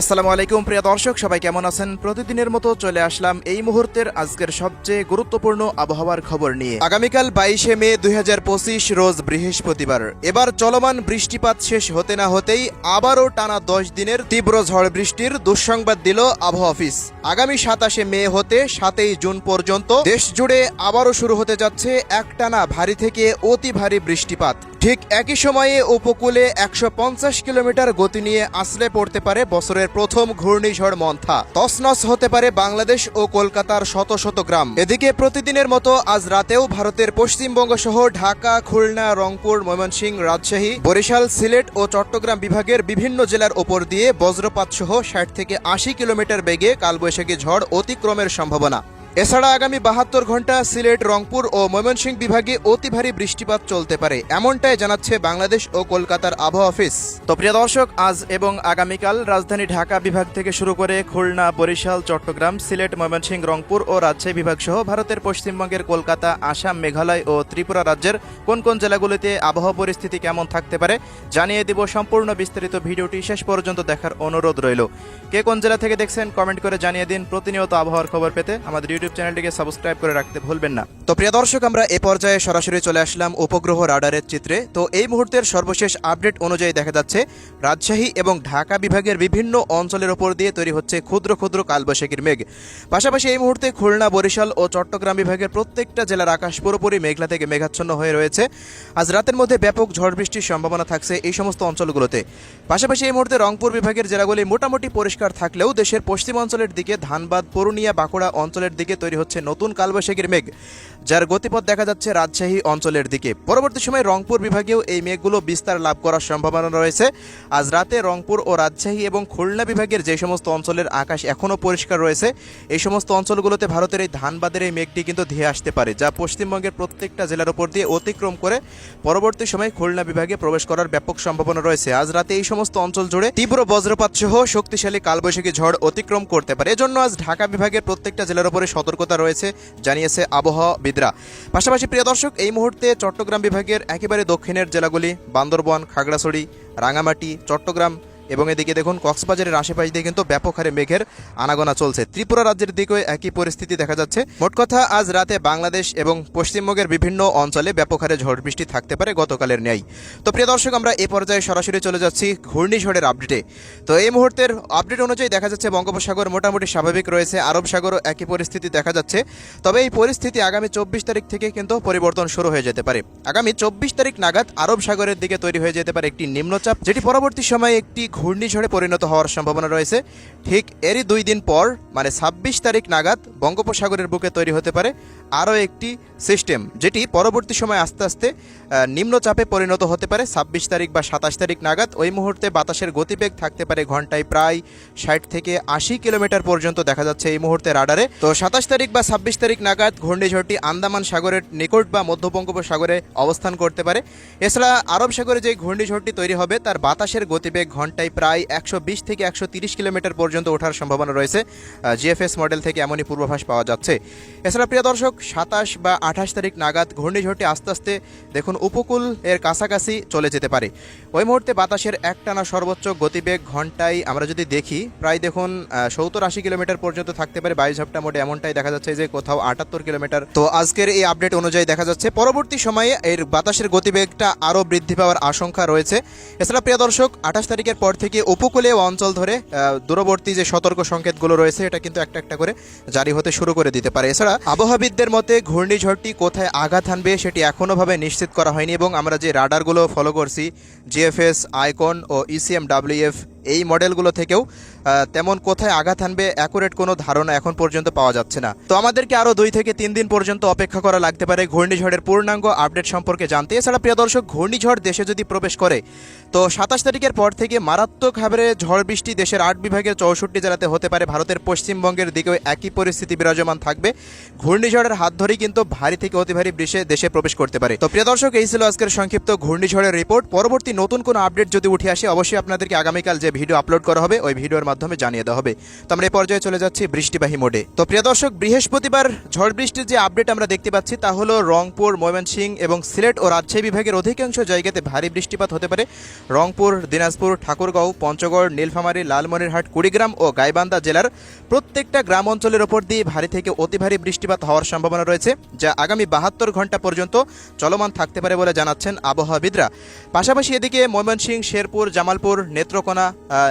আসসালামু আলাইকুম, প্রিয় দর্শক, সবাই কেমন আছেন? প্রতিদিনের মতো চলে আসলাম এই মুহূর্তের আজকের সবচেয়ে গুরুত্বপূর্ণ আবহাওয়ার খবর নিয়ে। আগামীকাল বাইশে মে দুই হাজার পঁচিশ, রোজ বৃহস্পতিবার। এবার চলমান বৃষ্টিপাত শেষ হতে না হতেই আবারও টানা দশ দিনের তীব্র ঝড় বৃষ্টির দুঃসংবাদ দিল আবহাওয়া অফিস। আগামী সাতাশে মে হতে সাতই জুন পর্যন্ত দেশ জুড়ে আবারও শুরু হতে যাচ্ছে একটানা ভারী থেকে অতি ভারী বৃষ্টিপাত। ঠিক একই সময়ে উপকূলে একশো পঞ্চাশ কিলোমিটার গতি নিয়ে আসলে পড়তে পারে বছরের প্রথম ঘূর্ণিঝড় মন্থা। তসনস হতে পারে বাংলাদেশ ও কলকাতার শত শত গ্রাম। এদিকে প্রতিদিনের মতো আজ রাতেও ভারতের পশ্চিমবঙ্গ সহ ঢাকা, খুলনা, রংপুর, ময়মনসিংহ, রাজশাহী, বরিশাল, সিলেট ও চট্টগ্রাম বিভাগের বিভিন্ন জেলার ওপর দিয়ে বজ্রপাত সহ ষাট থেকে আশি কিলোমিটার বেগে কালবৈশাখী ঝড় অতিক্রমের সম্ভাবনা। এছাড়া আগামী বাহাত্তর ঘণ্টা সিলেট, রংপুর ও ময়মনসিংহ বিভাগে অতি ভারী বৃষ্টিপাত চলতে পারে, এমনটাই জানাচ্ছে বাংলাদেশ ও কলকাতার আবহাওয়া অফিস। তো প্রিয় দর্শক, আজ এবং আগামীকাল রাজধানী ঢাকা বিভাগ থেকে শুরু করে খুলনা, বরিশাল, চট্টগ্রাম, সিলেট, ময়মনসিংহ, রংপুর ও রাজশাহী বিভাগ সহ ভারতের পশ্চিমবঙ্গের কলকাতা, আসাম, মেঘালয় ও ত্রিপুরা রাজ্যের কোন কোন জেলাগুলিতে আবহাওয়া পরিস্থিতি কেমন থাকতে পারে জানিয়ে দিব সম্পূর্ণ বিস্তারিত ভিডিওটি। শেষ পর্যন্ত দেখার অনুরোধ রইল। কে কোন জেলা থেকে দেখছেন, কমেন্ট করে জানিয়ে দিন। প্রতিনিয়ত আবহাওয়ার খবর পেতে আমাদের ইউটিউব চ্যানেলটিকে সাবস্ক্রাইব করে রাখতে ভুলবেন না। তো প্রিয় দর্শক, আমরা এ পর্যায়ে সরাসরি চলে আসলাম উপগ্রহ রাডারের চিত্রে। তো এই মুহূর্তের সর্বশেষ আপডেট অনুযায়ী দেখা যাচ্ছে, রাজশাহী এবং ঢাকা বিভাগের বিভিন্ন অঞ্চলের ওপর দিয়ে তৈরি হচ্ছে ক্ষুদ্র ক্ষুদ্র কালবৈশাখীর মেঘ। পাশাপাশি এই মুহূর্তে খুলনা, বরিশাল ও চট্টগ্রাম বিভাগের প্রত্যেকটা জেলার আকাশ পুরোপুরি মেঘলা থেকে মেঘাচ্ছন্ন হয়ে রয়েছে। আজ রাতের মধ্যে ব্যাপক ঝড় বৃষ্টির সম্ভাবনা থাকছে এই সমস্ত অঞ্চলগুলোতে। পাশাপাশি এই মুহূর্তে রংপুর বিভাগের জেলাগুলি মোটামুটি পরিষ্কার থাকলেও দেশের পশ্চিম অঞ্চলের দিকে ধানবাদ পূর্ণিয়া বাঁকুড়া অঞ্চলের দিকে তৈরি হচ্ছে নতুন কালবৈশাখীর মেঘ, যার গতিপথ দেখা যাচ্ছে রাজশাহী অঞ্চলের দিকে। পরবর্তী সময় রংপুর বিভাগেও এই মেঘগুলো বিস্তার লাভ করার সম্ভাবনা রয়েছে। আজ রাতে রংপুর ও রাজশাহী এবং খুলনা বিভাগের যে সমস্ত অঞ্চলের আকাশ এখনও পরিষ্কার রয়েছে, এই সমস্ত অঞ্চলগুলোতে ভারতের এই ধানবাদের এই মেঘটি কিন্তু ধেয়ে আসতে পারে, যা পশ্চিমবঙ্গের প্রত্যেকটা জেলার উপর দিয়ে অতিক্রম করে পরবর্তী সময় খুলনা বিভাগে প্রবেশ করার ব্যাপক সম্ভাবনা রয়েছে। আজ রাতে এই সমস্ত অঞ্চল জুড়ে তীব্র বজ্রপাত সহ শক্তিশালী কালবৈশাখী ঝড় অতিক্রম করতে পারে। এজন্য আজ ঢাকা বিভাগের প্রত্যেকটা জেলার উপরে সতর্কতা রয়েছে, জানিয়েছে আবহাওয়াবিদরা পাশাপাশি প্রিয় দর্শক, এই মুহূর্তে চট্টগ্রাম বিভাগের একেবারে দক্ষিণের জেলাগুলি, বান্দরবন, খাগড়াছড়ি, রাঙামাটি, চট্টগ্রাম এবং এদিকে দেখুন, কক্সবাজারের আশেপাশ দিয়ে কিন্তু ব্যাপক হারে মেঘের আনাগোনা চলছে। ত্রিপুরা রাজ্যের দিকেও একই পরিস্থিতি দেখা যাচ্ছে। মোট কথা, আজ রাতে বাংলাদেশ এবং পশ্চিমবঙ্গের বিভিন্ন অঞ্চলে ব্যাপক হারে ঝড় বৃষ্টি থাকতে পারে গতকালের ন্যায়। তো প্রিয় দর্শক, আমরা এ পর্যায়ে সরাসরি চলে যাচ্ছি ঘূর্ণিঝড়ের আপডেটে। তো এই মুহূর্তের আপডেট অনুযায়ী দেখা যাচ্ছে, বঙ্গোপসাগর মোটামুটি স্বাভাবিক রয়েছে, আরব সাগরও একই পরিস্থিতি দেখা যাচ্ছে। তবে এই পরিস্থিতি আগামী চব্বিশ তারিখ থেকে কিন্তু পরিবর্তন শুরু হয়ে যেতে পারে। আগামী চব্বিশ তারিখ নাগাদ আরব সাগরের দিকে তৈরি হয়ে যেতে পারে একটি নিম্নচাপ, যেটি পরবর্তী সময়ে একটি ঘূর্ণিঝড়ে পরিণত হওয়ার সম্ভাবনা রয়েছে। ঠিক এরই দুই দিন পর মানে ছাব্বিশ তারিখ নাগাদ, বঙ্গোপসাগরের বুকে তৈরি হতে পারে আরও একটি সিস্টেম, যেটি পরবর্তী সময় আস্তে আস্তে নিম্নচাপে পরিণত হতে পারে। ছাব্বিশ তারিখ বা সাতাশ তারিখ নাগাদ ওই মুহূর্তে বাতাসের গতিবেগ থাকতে পারে ঘন্টায় প্রায় ষাট থেকে আশি কিলোমিটার পর্যন্ত দেখা যাচ্ছে এই মুহূর্তে রাডারে। তো সাতাশ তারিখ বা ছাব্বিশ তারিখ নাগাদ ঘূর্ণিঝড়টি আন্দামান সাগরের নিকট বা মধ্য বঙ্গোপসাগরে অবস্থান করতে পারে। এছাড়া আরব সাগরে যে ঘূর্ণিঝড়টি তৈরি হবে, তার বাতাসের গতিবেগ ঘন্টায় প্রায় একশো বিশ থেকে একশো কিলোমিটার পর্যন্ত ওঠার সম্ভাবনা রয়েছে। জিএফএস মডেল থেকে এমনই পূর্বাভাস পাওয়া যাচ্ছে। এছাড়া প্রিয় দর্শক, সাতাশ বা আঠাশ তারিখ নাগাদ ঘূর্ণিঝড়টি আস্তে আস্তে দেখুন উপকূল এর কাছাকাছি চলে যেতে পারে। ওই মুহূর্তে বাতাসের একটানা সর্বোচ্চ গতিবেগ ঘন্টায় আমরা যদি দেখি, প্রায় দেখুন সত্তর আশি কিলোমিটার পর্যন্ত থাকতে পারে। বাইশ ঝাপটা মোটে এমনটাই দেখা যাচ্ছে যে কোথাও আটাত্তর কিলোমিটার। তো আজকের এই আপডেট অনুযায়ী দেখা যাচ্ছে, পরবর্তী সময়ে এর বাতাসের গতিবেগটা আরও বৃদ্ধি পাওয়ার আশঙ্কা রয়েছে। এছাড়া প্রিয় দর্শক, আঠাশ তারিখের পর থেকে উপকূলীয় অঞ্চল ধরে দূরবর্তী যে সতর্ক সংকেতগুলো রয়েছে, এটা কিন্তু একটা একটা করে জারি হতে শুরু করে দিতে পারে। এছাড়া আবহাওয়াবিদদের মতে, ঘূর্ণিঝড়টি কোথায় আঘাত হানবে সেটি এখনও ভাবে নিশ্চিত করা হয়নি এবং আমরা যে রাডারগুলো ফলো করছি জিএফএস আইকন ও ইসিএমডাব্লিউএফ ইসিএম ডাব্লিউএফ এই মডেলগুলো থেকেও তেমন কোথায় আঘাত আনবে অ্যাকুরেট কোনো ধারণা এখন পর্যন্ত পাওয়া যাচ্ছে না। তো আমাদেরকে আরও দুই থেকে তিন দিন পর্যন্ত অপেক্ষা করা লাগতে পারে ঘূর্ণিঝড়ের পূর্ণাঙ্গ আপডেট সম্পর্কে জানতে। এছাড়া, প্রিয় দর্শক, ঘূর্ণিঝড় দেশে যদি প্রবেশ করে, তো সাতাশ তারিখের পর থেকে মারাত্মক হারে ঝড় বৃষ্টি দেশের আট বিভাগের চৌষট্টি জেলাতে হতে পারে। ভারতের পশ্চিমবঙ্গের দিকেও একই পরিস্থিতি বিরাজমান থাকবে। ঘূর্ণিঝড়ের হাত ধরেই কিন্তু ভারী থেকে অতি ভারী বৃষ্টি দেশে প্রবেশ করতে পারে। তো প্রিয় দর্শক, এই ছিল আজকের সংক্ষিপ্ত ঘূর্ণিঝড়ের রিপোর্ট। পরবর্তী নতুন কোনো আপডেট যদি উঠে আসে, অবশ্যই আপনাদেরকে আগামীকাল যে যে ভিডিও আপলোড করা হবে, ওই ভিডিওর মাধ্যমে জানিয়ে দেওয়া হবে। তো আমরা এই পর্যায়ে চলে যাচ্ছি বৃষ্টিবাহী মোডে। তো প্রিয় দর্শক, বৃহস্পতিবার ঝড় বৃষ্টির যে আপডেট আমরা দেখতে পাচ্ছি, তা হলো রংপুর, ময়মনসিংহ এবং সিলেট ও রাজশাহী বিভাগের অধিকাংশ জায়গাতে ভারী বৃষ্টিপাত হতে পারে। রংপুর, দিনাজপুর, ঠাকুরগাঁও, পঞ্চগড়, নীলফামারী, লালমনিরহাট, কুড়িগ্রাম ও গাইবান্ধা জেলার প্রত্যেকটা গ্রাম অঞ্চলের ওপর দিয়ে ভারী থেকে অতি ভারী বৃষ্টিপাত হওয়ার সম্ভাবনা রয়েছে, যা আগামী বাহাত্তর ঘণ্টা পর্যন্ত চলমান থাকতে পারে বলে জানাচ্ছেন আবহাওয়াবিদরা। পাশাপাশি এদিকে ময়মনসিংহ, শেরপুর, জামালপুর, নেত্রকোনা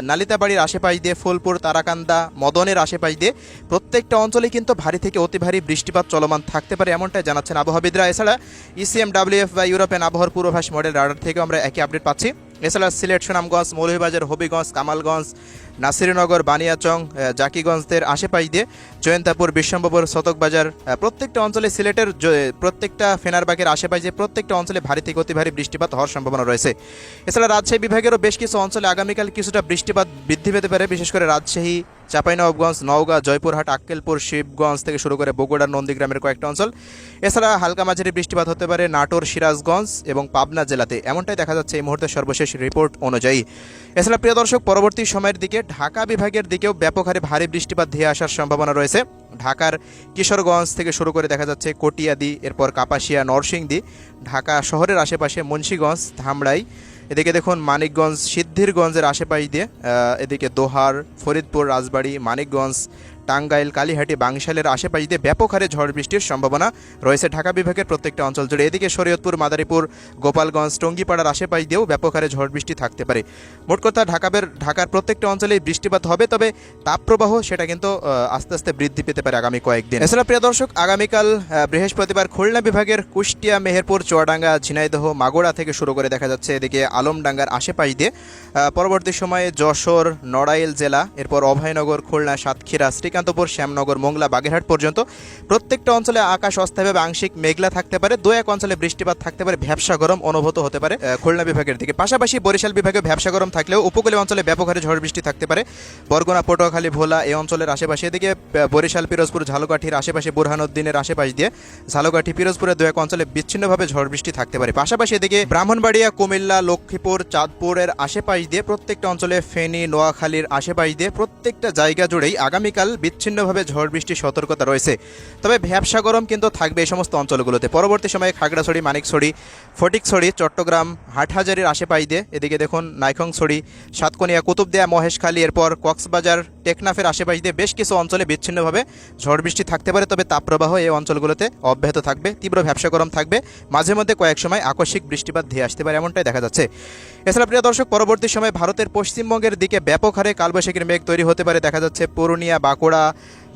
নালিতাবাড়ির আশেপাশ দিয়ে ফুলপুর, তারাকান্দা, মদনের আশেপাশ দিয়ে প্রত্যেকটা অঞ্চলে কিন্তু ভারী থেকে অতি ভারী বৃষ্টিপাত চলমান থাকতে পারে এমনটাই জানাচ্ছেন আবহাওয়াবিদরা এছাড়া E ইসিএম ডাব্লিউএফ বা ইউরোপিয়ান আবহাওয়ার পূর্বাভাস মডেল রাডার থেকেও আমরা একই আপডেট পাচ্ছি। এছাড়া সিলেট, সুনামগঞ্জ, মৌলভীবাজার, হবিগঞ্জ, কামালগঞ্জ নাসিরনগর, বানিয়াচং জাকিগঞ্জদের আশেপাশ দিয়ে জয়ন্তাপুর বিশ্বম্বপুর শতকবাজার প্রত্যেকটা অঞ্চলে সিলেটের প্রত্যেকটা ফেনারবাগের আশেপাশে প্রত্যেকটা অঞ্চলে ভারী থেকে অতি ভারী বৃষ্টিপাত হওয়ার সম্ভাবনা রয়েছে। এছাড়া রাজশাহী বিভাগেরও বেশ কিছু অঞ্চলে আগামীকাল কিছুটা বৃষ্টিপাত বৃদ্ধি পেতে পারে, বিশেষ করে রাজশাহী, চাঁপাইনবাবগঞ্জ, নওগাঁ, জয়পুরহাট, আক্কেলপুর, শিবগঞ্জ থেকে শুরু করে বগুড়া, নন্দীগ্রামের কয়েকটা অঞ্চল। এছাড়া হালকা মাঝারি বৃষ্টিপাত হতে পারে নাটোর, সিরাজগঞ্জ এবং পাবনা জেলাতে। এমনটাই দেখা যাচ্ছে এই মুহূর্তে সর্বশেষ রিপোর্ট অনুযায়ী। এছাড়া প্রিয় দর্শক, পরবর্তী সময়ের দিকে ঢাকা বিভাগের দিকেও ব্যাপক হারে ভারী বৃষ্টিপাত ধেয়ে আসার সম্ভাবনা রয়েছে। ঢাকার কিশোরগঞ্জ থেকে শুরু করে দেখা যাচ্ছে কটিয়াদি, এরপর কাপাসিয়া, নরসিংদী, ঢাকা শহরের আশেপাশে মুন্সীগঞ্জ ধামড়াই এদিকে দেখুন মানিকগঞ্জ, সিদ্ধিরগঞ্জের আশেপাশ দিয়ে এদিকে দোহার, ফরিদপুর, রাজবাড়ি, মানিকগঞ্জ টাঙ্গাইল, কালীহাটি, বাংশালের আশেপাশ দিয়ে ব্যাপক হারে ঝড় বৃষ্টির সম্ভাবনা রয়েছে। ঢাকা বিভাগের প্রত্যেকটা অঞ্চল জুড়ে এদিকে শরীয়তপুর, মাদারীপুর, গোপালগঞ্জ, টঙ্গিপাড়ার আশেপাশ দিয়েও ব্যাপক হারে ঝড় বৃষ্টি থাকতে পারে। মোট কথা ঢাকাবের ঢাকার প্রত্যেকটা অঞ্চলেই বৃষ্টিপাত হবে, তবে তাপপ্রবাহ সেটা কিন্তু আস্তে আস্তে বৃদ্ধি পেতে পারে আগামী কয়েকদিন। এছাড়া প্রিয় দর্শক, আগামীকাল বৃহস্পতিবার খুলনা বিভাগের কুষ্টিয়া, মেহেরপুর, চুয়াডাঙ্গা, ঝিনাইদহ, মাগুরা থেকে শুরু করে দেখা যাচ্ছে এদিকে আলমডাঙ্গার আশেপাশ দিয়ে। পরবর্তী সময়ে যশোর, নড়াইল জেলা, এরপর অভয়নগর, খুলনা, সাতক্ষীরা শ্রীকান্তপুর, শ্যামনগর, মোংলা, বাগেরহাট পর্যন্ত প্রত্যেকটা অঞ্চলে আকাশ অস্থায়ীভাবে আংশিক মেঘলা থাকতে পারে। দু এক অঞ্চলে বৃষ্টিপাত থাকতে পারে ভ্যাবসা গরম অনুভূত হতে পারে খুলনা বিভাগের দিকে। পাশাপাশি বরিশাল বিভাগে ভ্যাবসা গরম থাকলেও উপকূলীয় অঞ্চলে ব্যাপক হারে ঝড় বৃষ্টি থাকতে পারে। বরগুনা, পটুয়াখালী, ভোলা এই অঞ্চলের আশেপাশে। এদিকে বরিশাল, পিরোজপুর, ঝালকাঠির আশেপাশে বুরহানুদ্দিনের আশেপাশ দিয়ে ঝালকাঠি পিরোজপুরের দু এক অঞ্চলে বিচ্ছিন্নভাবে ঝড় বৃষ্টি থাকতে পারে। পাশাপাশি এদিকে ব্রাহ্মণবাড়িয়া, কুমিল্লা, লক্ষ্মীপুর, চাঁদপুরের আশেপাশ দিয়ে প্রত্যেকটা অঞ্চলে ফেনী, নোয়াখালীর আশেপাশ দিয়ে প্রত্যেকটা জায়গা জুড়েই আগামীকাল বিচ্ছিন্নভাবে ঝড় বৃষ্টির সতর্কতা রয়েছে। তবে ভ্যাবসা গরম কিন্তু থাকবে এই সমস্ত অঞ্চলগুলোতে। পরবর্তী সময়ে খাগড়াছড়ি, মানিকছড়ি, ফটিকছড়ি, চট্টগ্রাম, হাটহাজারির আশেপাশ দিয়ে এদিকে দেখুন নাইখংছড়ি, সাতকনিয়া, কুতুবদিয়া, মহেশখালী, এরপর কক্সবাজার, টেকনাফের আশেপাশ দিয়ে বেশ কিছু অঞ্চলে বিচ্ছিন্নভাবে ঝড় বৃষ্টি থাকতে পারে। তবে তাপপ্রবাহ এই অঞ্চলগুলোতে অব্যাহত থাকবে। তীব্র ভ্যাবসা গরম থাকবে। মাঝে মধ্যে কয়েক সময় আকস্মিক বৃষ্টিপাত ধেয়ে আসতে পারে এমনটাই দেখা যাচ্ছে। এছাড়া প্রিয় দর্শক, পরবর্তী সময় ভারতের পশ্চিমবঙ্গের দিকে ব্যাপক হারে কালবৈশাখীর মেঘ তৈরি হতে পারে। দেখা যাচ্ছে পুরুলিয়া, বাঁকুড়া পকোড়া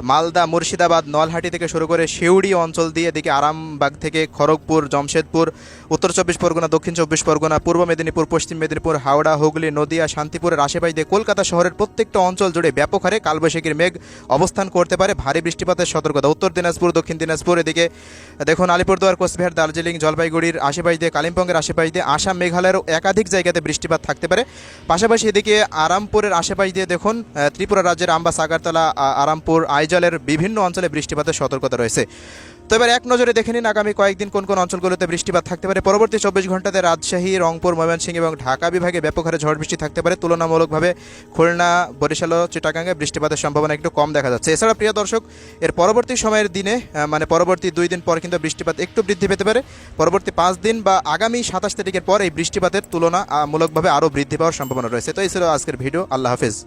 মালদা, মুর্শিদাবাদ, নলহাটি থেকে শুরু করে শিউড়ি অঞ্চল দিয়ে এদিকে আরামবাগ থেকে খড়গপুর, জমশেদপুর, উত্তর চব্বিশ পরগনা, দক্ষিণ চব্বিশ পরগনা, পূর্ব মেদিনীপুর, পশ্চিম মেদিনীপুর, হাওড়া, হুগলি, নদিয়া, শান্তিপুরের আশেপাশ দিয়ে কলকাতা শহরের প্রত্যেকটা অঞ্চল জুড়ে ব্যাপক হারে কালবৈশাখীর মেঘ অবস্থান করতে পারে। ভারী বৃষ্টিপাতের সতর্কতা। উত্তর দিনাজপুর, দক্ষিণ দিনাজপুর এদিকে দেখুন, আলিপুরদুয়ার, কোচবিহার, দার্জিলিং, জলপাইগুড়ির আশেপাশ দিয়ে, কালিম্পংয়ের আশেপাশ দিয়ে, আসাম মেঘালয়ের একাধিক জায়গাতে বৃষ্টিপাত থাকতে পারে। পাশাপাশি এদিকে আরামপুরের আশেপাশ দিয়ে দেখুন ত্রিপুরা রাজ্যের আম্বাস, আগারতলা, আ- আরামপুর আইজলের বিভিন্ন অঞ্চলে বৃষ্টিপাতের সতর্কতা রয়েছে। তো এবার এক নজরে দেখে নিন আগামী কয়েকদিন কোন কোন অঞ্চলগুলোতে বৃষ্টিপাত থাকতে পারে। পরবর্তী চব্বিশ ঘন্টাতে রাজশাহী, রংপুর, ময়মনসিংহ এবং ঢাকা বিভাগে ব্যাপক হারে ঝড় বৃষ্টি থাকতে পারে। তুলনামূলকভাবে খুলনা, বরিশাল ও চিটাগাঙ্গে বৃষ্টিপাতের সম্ভাবনা একটু কম দেখা যাচ্ছে। এছাড়া প্রিয় দর্শক, এর পরবর্তী সময়ের দিনে মানে পরবর্তী দুই দিন পর কিন্তু বৃষ্টিপাত একটু বৃদ্ধি পেতে পারে। পরবর্তী পাঁচ দিন বা আগামী সাতাশ তারিখের পর এই বৃষ্টিপাতের তুলনামূলকভাবে আরও বৃদ্ধি পাওয়ার সম্ভাবনা রয়েছে। তো এই ছিল আজকের ভিডিও। আল্লাহ হাফেজ।